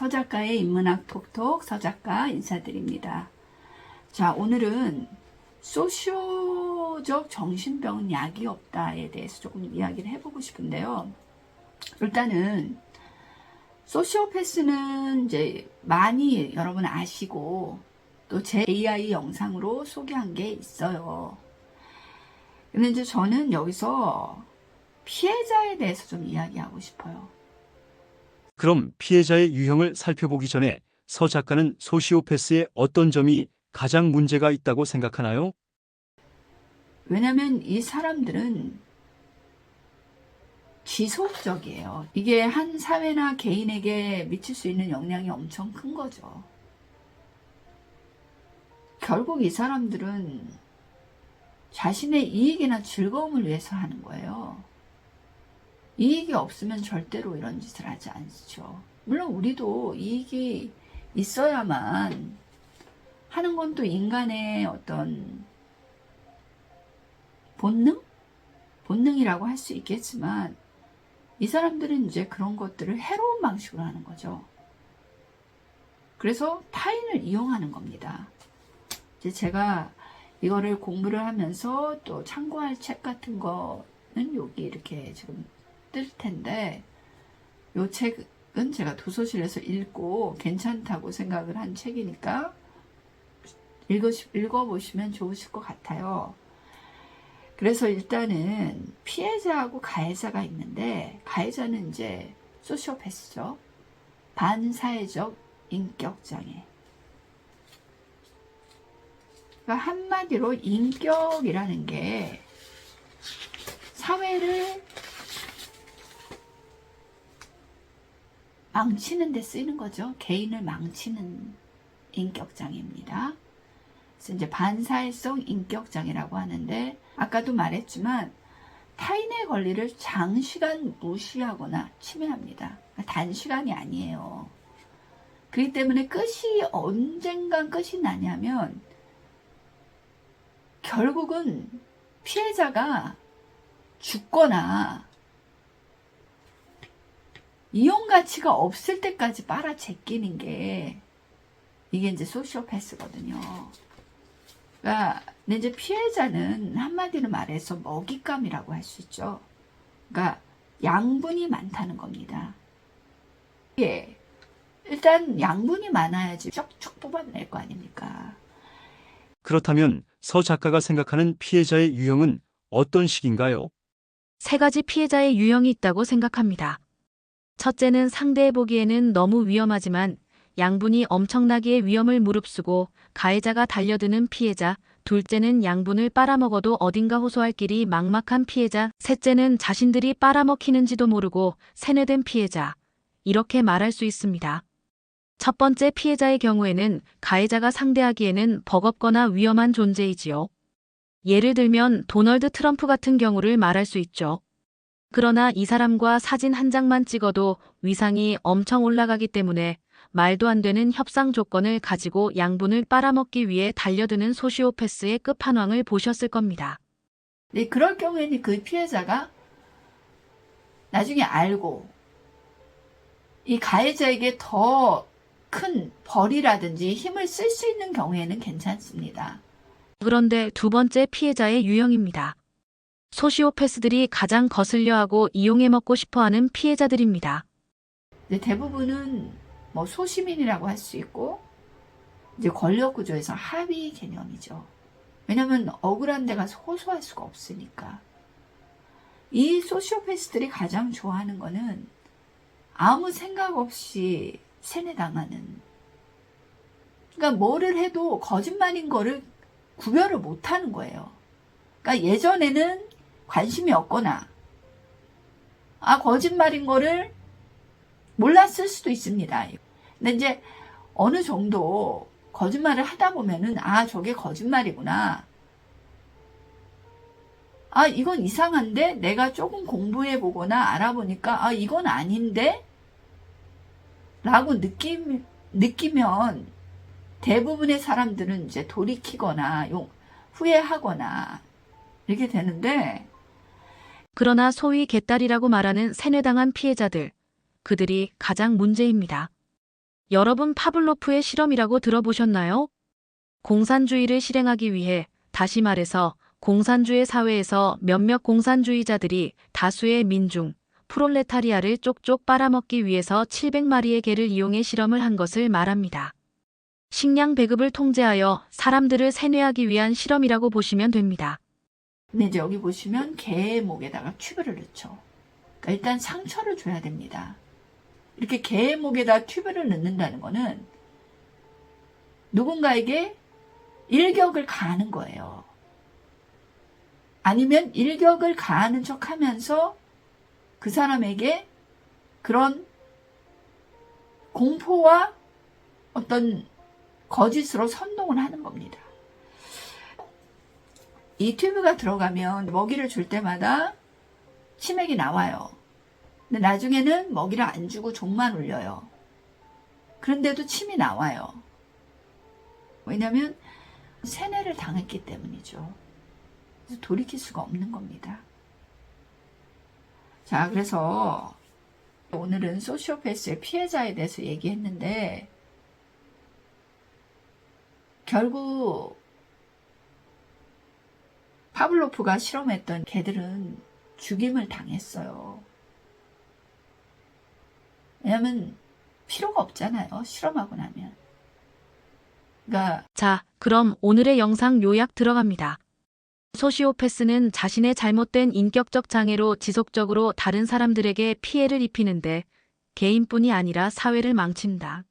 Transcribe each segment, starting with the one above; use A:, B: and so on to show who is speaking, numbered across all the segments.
A: 인문학 톡톡 서작가 인사드립니다. 자, 오늘은 소시오적 정신병은 약이 없다에 대해서 조금 이야기를 해보고 싶은데요. 일단은 소시오패스는 이제 많이 여러분 아시고 또 제 AI 영상으로 소개한 게 있어요. 근데 이제 저는 여기서 피해자에 대해서 좀 이야기하고 싶어요.
B: 그럼 피해자의 유형을 살펴보기 전에 서 작가는 소시오패스의 어떤 점이 가장 문제가 있다고 생각하나요?
A: 왜냐면 이 사람들은 지속적이에요. 이게 한 사회나 개인에게 미칠 수 있는 영향이 엄청 큰 거죠. 결국 이 사람들은 자신의 이익이나 즐거움을 위해서 하는 거예요. 이익이 없으면 절대로 이런 짓을 하지 않죠. 물론 우리도 이익이 있어야만 하는 건 또 인간의 어떤 본능? 본능이라고 할 수 있겠지만 이 사람들은 이제 그런 것들을 해로운 방식으로 하는 거죠. 그래서 타인을 이용하는 겁니다. 이제 제가 이거를 공부를 하면서 또 참고할 책 같은 거는 여기 이렇게 지금 뜰 텐데 이 책은 제가 도서실에서 읽고 괜찮다고 생각을 한 책이니까 읽으, 읽어보시면 좋으실 것 같아요. 그래서 일단은 피해자하고 가해자가 있는데 가해자는 이제 소시오패스죠. 반사회적 인격장애. 그러니까 한마디로 인격이라는 게 사회를 망치는 데 쓰이는 거죠. 개인을 망치는 인격장애입니다. 그래서 이제 반사회성 인격장애라고 하는데 아까도 말했지만 타인의 권리를 장시간 무시하거나 침해합니다. 그러니까 단시간이 아니에요. 그렇기 때문에 끝이 언젠간 끝이 나냐면 결국은 피해자가 죽거나 이용 가치가 없을 때까지 빨아 제끼는 게 이게 이제 소시오패스거든요. 그러니까 근데 이제 피해자는 한마디로 말해서 먹잇감이라고 할 수 있죠. 그러니까 양분이 많다는 겁니다. 예. 일단 양분이 많아야지 쭉쭉 뽑아낼 거 아닙니까?
B: 그렇다면 서 작가가 생각하는 피해자의 유형은 어떤 식인가요?
C: 세 가지 피해자의 유형이 있다고 생각합니다. 첫째는 상대해 보기에는 너무 위험하지만 양분이 엄청나기에 위험을 무릅쓰고 가해자가 달려드는 피해자, 둘째는 양분을 빨아먹어도 어딘가 호소할 길이 막막한 피해자, 셋째는 자신들이 빨아먹히는지도 모르고 세뇌된 피해자. 이렇게 말할 수 있습니다. 첫 번째 피해자의 경우에는 가해자가 상대하기에는 버겁거나 위험한 존재이지요. 예를 들면 도널드 트럼프 같은 경우를 말할 수 있죠. 그러나 이 사람과 사진 한 장만 찍어도 위상이 엄청 올라가기 때문에 말도 안 되는 협상 조건을 가지고 양분을 빨아먹기 위해 달려드는 소시오패스의 끝판왕을 보셨을 겁니다.
A: 네, 그럴 경우에는 그 피해자가 나중에 알고 이 가해자에게 더 큰 벌이라든지 힘을 쓸 수 있는 경우에는 괜찮습니다.
C: 그런데 두 번째 피해자의 유형입니다. 소시오패스들이 가장 거슬려하고 이용해 먹고 싶어 하는 피해자들입니다.
A: 대부분은 뭐 소시민이라고 할 수 있고 이제 권력 구조에서 하위 개념이죠. 왜냐하면 억울한 데가 호소할 수가 없으니까. 이 소시오패스들이 가장 좋아하는 거는 아무 생각 없이 세뇌당하는. 그러니까 뭐를 해도 거짓말인 거를 구별을 못 하는 거예요. 그러니까 예전에는 관심이 없거나, 아, 거짓말인 거를 몰랐을 수도 있습니다. 근데 이제 어느 정도 거짓말을 하다 보면은, 아, 저게 거짓말이구나. 아, 이건 이상한데? 내가 조금 공부해 보거나 알아보니까, 아, 이건 아닌데? 라고 느낌, 느끼면 대부분의 사람들은 이제 돌이키거나 용, 후회하거나 이렇게 되는데
C: 그러나 소위 개딸이라고 말하는 세뇌당한 피해자들, 그들이 가장 문제입니다. 여러분 파블로프의 실험이라고 들어보셨나요? 공산주의를 실행하기 위해 다시 말해서 공산주의 사회에서 몇몇 공산주의자들이 다수의 민중, 프롤레타리아를 쪽쪽 빨아먹기 위해서 700마리의 개를 이용해 실험을 한 것을 말합니다. 식량 배급을 통제하여 사람들을 세뇌하기 위한 실험이라고 보시면 됩니다.
A: 근데 이제 여기 보시면 개의 목에다가 튜브를 넣죠. 그러니까 일단 상처를 줘야 됩니다. 이렇게 개의 목에다 튜브를 넣는다는 거는 누군가에게 일격을 가하는 거예요. 아니면 일격을 가하는 척 하면서 그 사람에게 그런 공포와 어떤 거짓으로 선동을 하는 겁니다. 이 튜브가 들어가면 먹이를 줄 때마다 치맥이 나와요. 근데 나중에는 먹이를 안 주고 종만 울려요. 그런데도 침이 나와요. 왜냐하면 세뇌를 당했기 때문이죠. 그래서 돌이킬 수가 없는 겁니다. 자, 그래서 오늘은 소시오패스의 피해자에 대해서 얘기했는데 결국 파블로프가 실험했던 개들은 죽임을 당했어요. 왜냐면 필요가 없잖아요. 실험하고 나면. 그러니까
C: 자, 그럼 오늘의 영상 요약 들어갑니다. 소시오패스는 자신의 잘못된 인격적 장애로 지속적으로 다른 사람들에게 피해를 입히는데 개인뿐이 아니라 사회를 망친다.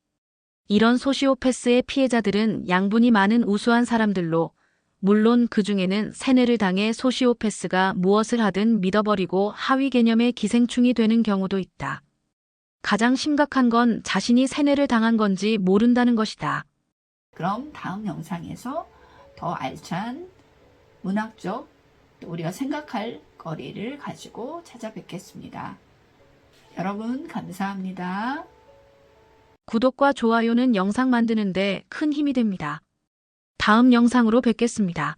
C: 이런 소시오패스의 피해자들은 양분이 많은 우수한 사람들로 물론 그 중에는 세뇌를 당해 소시오패스가 무엇을 하든 믿어버리고 하위 개념의 기생충이 되는 경우도 있다. 가장 심각한 건 자신이 세뇌를 당한 건지 모른다는 것이다.
A: 그럼 다음 영상에서 더 알찬 문학적 또 우리가 생각할 거리를 가지고 찾아뵙겠습니다. 여러분 감사합니다.
C: 구독과 좋아요는 영상 만드는데 큰 힘이 됩니다. 다음 영상으로 뵙겠습니다.